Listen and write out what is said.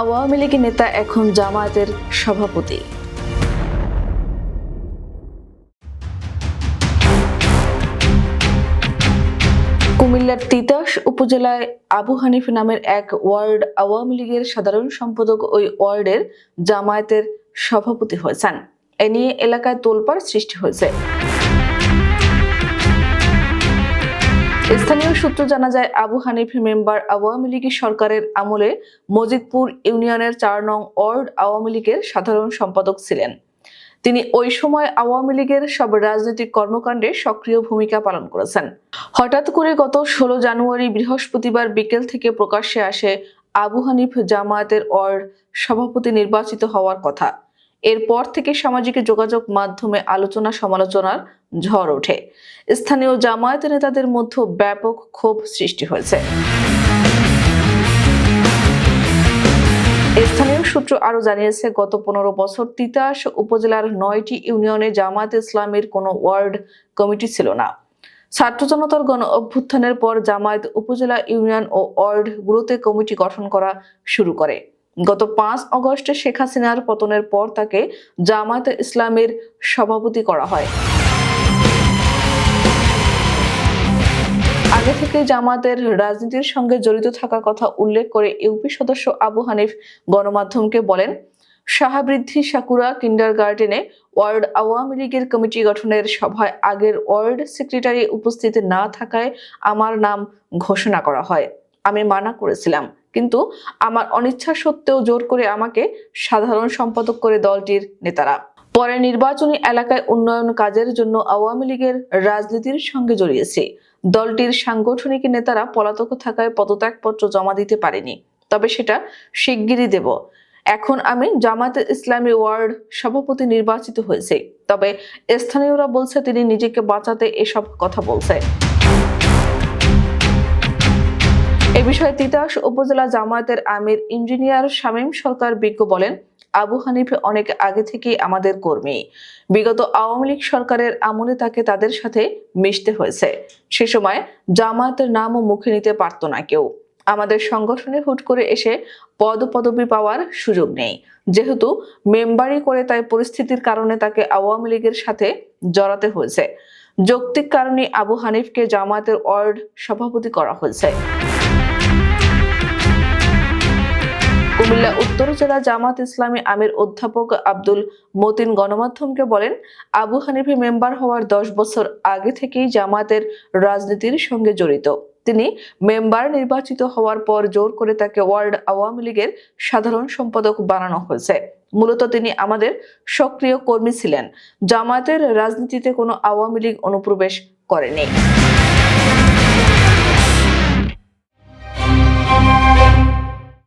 আওয়ামী লীগের নেতা এখন জামায়াতের সভাপতি। কুমিল্লার তিতাস উপজেলায় আবু হানিফ নামের এক ওয়ার্ড আওয়ামী লীগের সাধারণ সম্পাদক ওই ওয়ার্ডের জামায়াতের সভাপতি হয়েছেন। এ নিয়ে এলাকায় তোলপাড় সৃষ্টি হয়েছে। স্থানীয় সূত্র জানা যায়, আবু হানিফ মেম্বার আওয়ামী লীগের সরকারের আমলে মজিদপুর ইউনিয়নের চার নং ওয়ার্ড আওয়ামী লীগের সাধারণ সম্পাদক ছিলেন। তিনি ওই সময় আওয়ামী লীগের সব রাজনৈতিক কর্মকাণ্ডে সক্রিয় ভূমিকা পালন করেছেন। হঠাৎ করে গত ষোলো জানুয়ারি বৃহস্পতিবার বিকেল থেকে প্রকাশ্যে আসে আবু হানিফ জামায়াতের ওয়ার্ড সভাপতি নির্বাচিত হওয়ার কথা। এরপর থেকে সামাজিক যোগাযোগ মাধ্যমে আলোচনা সমালোচনার ঝড় ওঠে। স্থানীয় জামায়াত নেতাদের মধ্যে ব্যাপক ক্ষোভ সৃষ্টি হয়েছে। স্থানীয় সূত্র আরও জানিয়েছে, গত পনেরো বছর তিতাস উপজেলার নয়টি ইউনিয়নে জামায়াত ইসলামের কোনো ওয়ার্ড কমিটি ছিল না। ছাত্র জনতার গণ অভ্যুত্থানের পর জামায়াত উপজেলা ইউনিয়ন ও ওয়ার্ড গুলোতে কমিটি গঠন করা শুরু করে। গত পাঁচ অগস্টে শেখ হাসিনার পতনের পর তাকে জামায়াত ইসলামের সভাপতি করা হয়। আগে থেকে জামাতের রাজনীতির সঙ্গে জড়িত থাকার কথা উল্লেখ করে ইউপি সদস্য আবু হানিফ গণমাধ্যমকে বলেন সাহাবৃদ্ধি সাকুরা কিন্ডার গার্ডেনে ওয়ার্ড আওয়ামী লীগের কমিটি গঠনের সভায় আগের ওয়ার্ড সেক্রেটারি উপস্থিত না থাকায় আমার নাম ঘোষণা করা হয়। আমি মানা করেছিলাম। কিন্তু আমার অনিচ্ছা সত্ত্বেও জোর করে আমাকে সাধারণ সম্পাদক করে দলটির নেতারা। পরে নির্বাচনী এলাকায় উন্নয়ন কাজের জন্য আওয়ামী লীগের রাজনীতির সঙ্গে জড়িয়েছে। দলটির সাংগঠনিক নেতারা পলাতক থাকায় পদত্যাগপত্র জমা দিতে পারেনি। তবে সেটা শিগগিরই দেব। এখন আমি জামাতে ইসলামী ওয়ার্ড সভাপতি নির্বাচিত হয়েছে। তবে স্থানীয়রা বলছে তিনি নিজেকে বাঁচাতে এসব কথা বলছে। এ বিষয়ে তিতাস উপজেলা জামায়াতের আমির ইঞ্জিনিয়ার শামীম সরকার বিজ্ঞ বলেন, আবু হানিফ অনেক আগে থেকেই আমাদের কর্মী। বিগত আওয়ামী লীগ সরকারের আমলে তাকে তাদের সাথে মিশতে হয়েছে। সে সময় জামায়াতের নামও মুখে নিতে পারত না কেউ। আমাদের সংগঠনে হুট করে এসে পদ পদবি পাওয়ার সুযোগ নেই। যেহেতু মেম্বারি করে তাই পরিস্থিতির কারণে তাকে আওয়ামী লীগের সাথে জড়াতে হয়েছে। যৌক্তিক কারণে আবু হানিফকে জামায়াতের ওয়ার্ড সভাপতি করা হয়েছে। কুমিল্লা উত্তর জেলা জামাত ইসলামী আমির অধ্যাপক আব্দুল মতিন গণমাধ্যমকে বলেন, আবু হানিফি মেম্বার হওয়ার দশ বছর আগে থেকেই জামাতের রাজনীতির সঙ্গে জড়িত। তিনি মেম্বার নির্বাচিত হওয়ার পর জোর করে তাকে ওয়ার্ল্ড আওয়ামী লীগের সাধারণ সম্পাদক বানানো হয়েছে। মূলত তিনি আমাদের সক্রিয় কর্মী ছিলেন। জামায়াতের রাজনীতিতে কোনো আওয়ামী লীগ অনুপ্রবেশ করেনি।